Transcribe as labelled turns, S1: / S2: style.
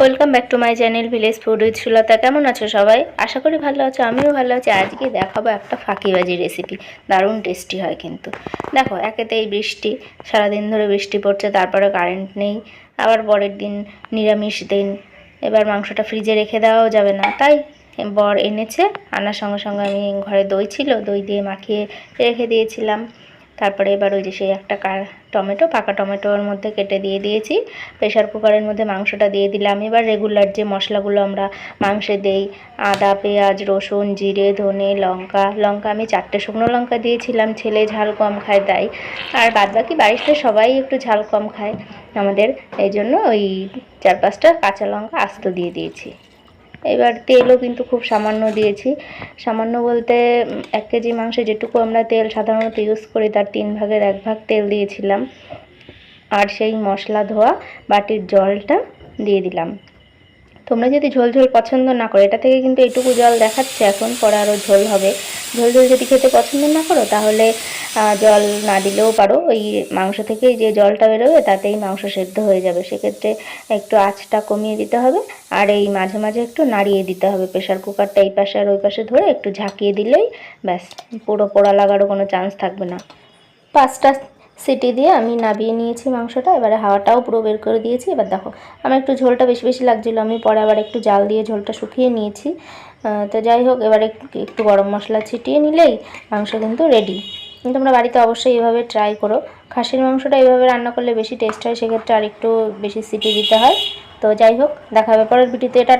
S1: Welcome back to my channel village food with Sulata কেমন আছো সবাই? আশা করি ভালো আছো, আমিও ভালো আছি। আজকে দেখাবো একটা ফাঁকিবাজি রেসিপি দারুণ টেস্টি হয় কিন্তু। দেখো একেতে এই বৃষ্টি, সারাদিন ধরে বৃষ্টি পড়ছে তারপরে কারেন্ট নেই। আবার পরের দিন নিরামিষ দিন। এবার মাংসটা ফ্রিজে রেখে দেওয়াও যাবে না। তাই বর এনেছে, আনার সঙ্গে সঙ্গে আমি ঘরে দই ছিল, দই দিয়ে মাখিয়ে রেখে দিয়েছিলাম। তারপরে এবার ওই যে সেই একটা টমেটো, পাকা টমেটোর মধ্যে কেটে দিয়ে দিয়েছি। প্রেশার কুকারের মধ্যে মাংসটা দিয়ে দিলাম। এবার রেগুলার যে মশলাগুলো আমরা মাংসে দেই, আদা, পেঁয়াজ, রসুন, জিরে, ধনে, লঙ্কা লঙ্কা আমি চারটে শুকনো লঙ্কা দিয়েছিলাম, ছেলে ঝাল কম খায় তাই। আর বাদবাকি বাড়িতে সবাই একটু ঝাল কম খায়। আমাদের এই জন্য ওই চার পাঁচটা কাঁচা লঙ্কা আস্ত দিয়ে দিয়েছি। এবার তেলও কিন্তু খুব সামান্য দিয়েছি। সামান্য বলতে এক কেজি মাংসে যেটুকু আমরা তেল সাধারণত ইউজ করি, তার তিন ভাগের এক ভাগ তেল দিয়েছিলাম। আর সেই মশলা ধোয়া বাটির জলটা দিয়ে দিলাম। তোমরা যদি ঝোল ঝোল পছন্দ না করো, এটা থেকে কিন্তু এইটুকু জল দেখাচ্ছে, এখন পরে আরও ঝোল হবে। ঝোল ঝোল যদি খেতে পছন্দ না করো, তাহলে জল না দিলেও পারো, ওই মাংস থেকেই যে জলটা বেরোবে, তাতেই মাংস সেদ্ধ হয়ে যাবে। সেক্ষেত্রে একটু আঁচটা কমিয়ে দিতে হবে, আর এই মাঝে মাঝে একটু নাড়িয়ে দিতে হবে। প্রেশার কুকারটা এই পাশে আর ওই পাশে ধরে একটু ঝাঁকিয়ে দিলেই, ব্যাস, পুরো পোড়া লাগারও কোনো চান্স থাকবে না। পাঁচটা সিটি দিয়ে আমি নাবিয়ে নিয়েছি মাংসটা, এবারে হাওয়াটাও পুরো বের করে দিয়েছি। এবার দেখো, আমার একটু ঝোলটা বেশি বেশি লাগছিল, আমি পরে আবার একটু জাল দিয়ে ঝোলটা শুকিয়ে নিয়েছি। তো যাই হোক, এবারে একটু- গরম মশলা ছিটিয়ে নিলেই মাংস কিন্তু রেডি তোমরা বাড়িতে অবশ্যই এভাবে ট্রাই করো। খাসির মাংসটা এইভাবে রান্না করলে বেশি টেস্ট হয়, সেক্ষেত্রে আর একটু বেশি সিটি দিতে হয়। তো যাই হোক, দেখা হবে পরের ভিডিওতে এটা